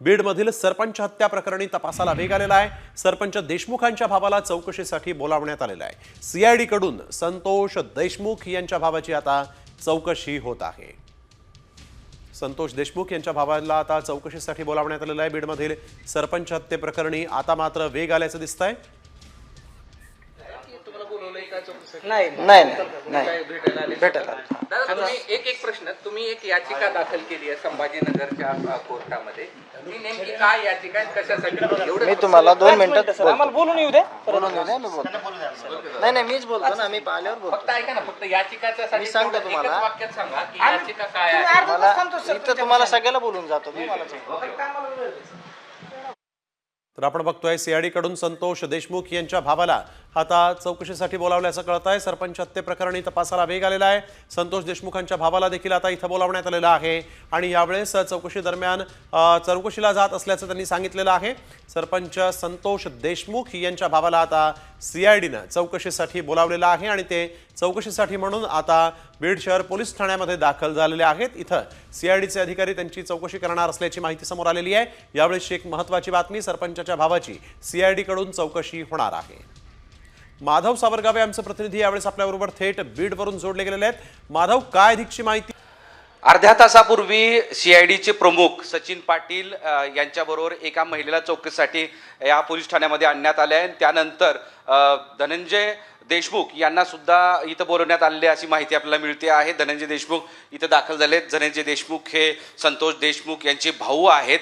बीडमधील सरपंच हत्या प्रकरणी तपासाला वेग आलेला आहे. सरपंच देशमुखांच्या भावाला चौकशीसाठी बोलावण्यात आलेलं आहे. सीआयडी कडून संतोष देशमुख यांच्या भावाची आता चौकशी होत आहे. संतोष देशमुख यांच्या भावाला आता चौकशीसाठी बोलावण्यात आलेलं आहे. बीडमधील सरपंच हत्ये प्रकरणी आता मात्र वेग आल्याचं दिसतंय. नाही नाही नाही भेटायला दादा तुम्ही एक एक प्रश्न. तुम्ही एक याचिका दाखल केली आहे संभाजीनगरच्या अ, कोर्टामध्ये. ती नेमकी काय याचिका आहे कशासाठी एवढं मी तुम्हाला दोन मिनिटात आम्हाला बोलून येऊ दे. बोलून घेऊ द्या, मी बोलतो. नाही नाही मीच बोलतो ना मी आल्यावर बोलतो. फक्त ऐका ना फक्त याचिकाच्या साठी मी सांगतो तेवढं एकच तुम्हाला. वाक्यात सांगा की याचिका काय आहे? मला इथं तुम्हाला सगळ्याला बोलून जातो मी मला सांगतो. तर आपण बघतोय सीआयडीकडून संतोष देशमुख यांच्या भावाला आता चौकशीसाठी बोलावल्याचं कळत आहे सरपंच हत्येप्रकरणी तपासाला वेग आलेला आहे. संतोष देशमुखांच्या भावाला देखील आता इथं बोलावण्यात आलेलं आहे. आणि यावेळेस चौकशी दरम्यान चौकशीला जात असल्याचं त्यांनी सांगितलेलं आहे. सरपंच संतोष देशमुख यांच्या भावाला आता सीआयडीनं चौकशीसाठी बोलावलेलं आहे आणि ते चौकशीसाठी म्हणून आता बीड शहर पोलीस ठाण्यामध्ये दाखल झालेले आहेत. इथं सीआयडीचे अधिकारी त्यांची चौकशी करणार असल्याची माहिती समोर आलेली आहे. यावेळेस एक महत्वाची बातमी सरपंच सरपंचाच्या भावाची सीआयडीकडून चौकशी होणार आहे. माधव सावरगावे आमचे प्रतिनिधी यावेळेस आपल्याबरोबर थेट बीडवरून जोडले गेलेले आहेत. माधव काय अधिकची माहिती? अर्ध्या तासापूर्वी सीआयडीचे प्रमुख सचिन पाटील यांच्याबरोबर एका महिलेला चौकशीसाठी या पोलीस ठाण्यामध्ये आणण्यात आले आहे. त्यानंतर धनंजय देशमुख यांना सुद्धा इथं बोलवण्यात आलेले अशी माहिती आपल्याला मिळते आहे. धनंजय देशमुख इथं दाखल झाले आहेत धनंजय देशमुख हे संतोष देशमुख यांचे भाऊ आहेत.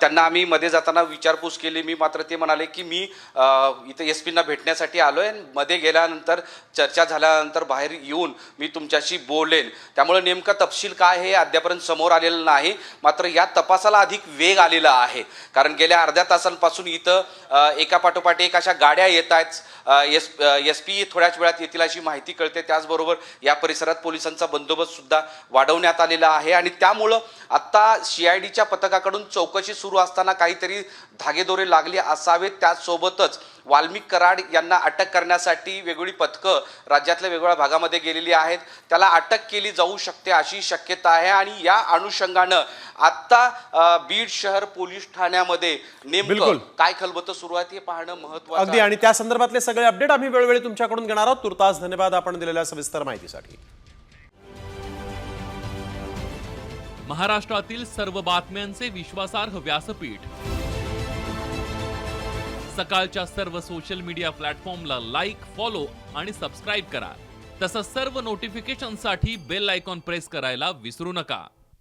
त्यांना आम्ही मध्ये जाताना विचारपूस केली. मी मात्र ते म्हणाले की मी इथं एस पींना भेटण्यासाठी आलो आहे मध्ये गेल्यानंतर चर्चा झाल्यानंतर बाहेर येऊन मी तुमच्याशी बोलेन. त्यामुळे नेमका तपशील काय हे अद्यापर्यंत समोर आलेलं नाही. मात्र या तपासाला अधिक वेग आलेला आहे. कारण गेल्या अर्ध्या तासांपासून इथं एका पाठोपाठ एक अशा गाड्या येत आहेत. एस एस पी थोड्याच वेळात येतील अशी माहिती कळते. त्याचबरोबर या परिसरात पोलिसांचा बंदोबस्त सुद्धा वाढवण्यात आलेला आहे आणि त्यामुळं आत्ता सी आय डीच्या पथकाकडून चौकशी सुरू असताना काहीतरी धागेदोरे लागले असावेत. त्याचसोबतच वाल्मिक कराड यांना अटक करण्यासाठी वेगवेगळी पथकं राज्यातल्या वेगवेगळ्या भागामध्ये गेलेली आहेत. त्याला अटक केली जाऊ शकते अशी शक्यता आहे आणि या अनुषंगानं आत्ता बीड शहर पोलीस ठाण्यामध्ये नेमकं. काय खलबतं सुरू आहेत हे पाहणं महत्वाचं अगदी. आणि त्या संदर्भातले सगळे अपडेट आम्ही वेळोवेळी तुमच्याकडून घेणार आहोत. तुर्तास धन्यवाद आपण दिलेल्या सविस्तर माहितीसाठी. महाराष्ट्रातील सर्व बातम्यांचे विश्वासार्ह व्यासपीठ. सकाळच्या सर्व सोशल मीडिया प्लॅटफॉर्मला लाईक फॉलो आणि सबस्क्राईब करा. तसंच सर्व नोटिफिकेशनसाठी बेल आयकॉन प्रेस करायला विसरू नका.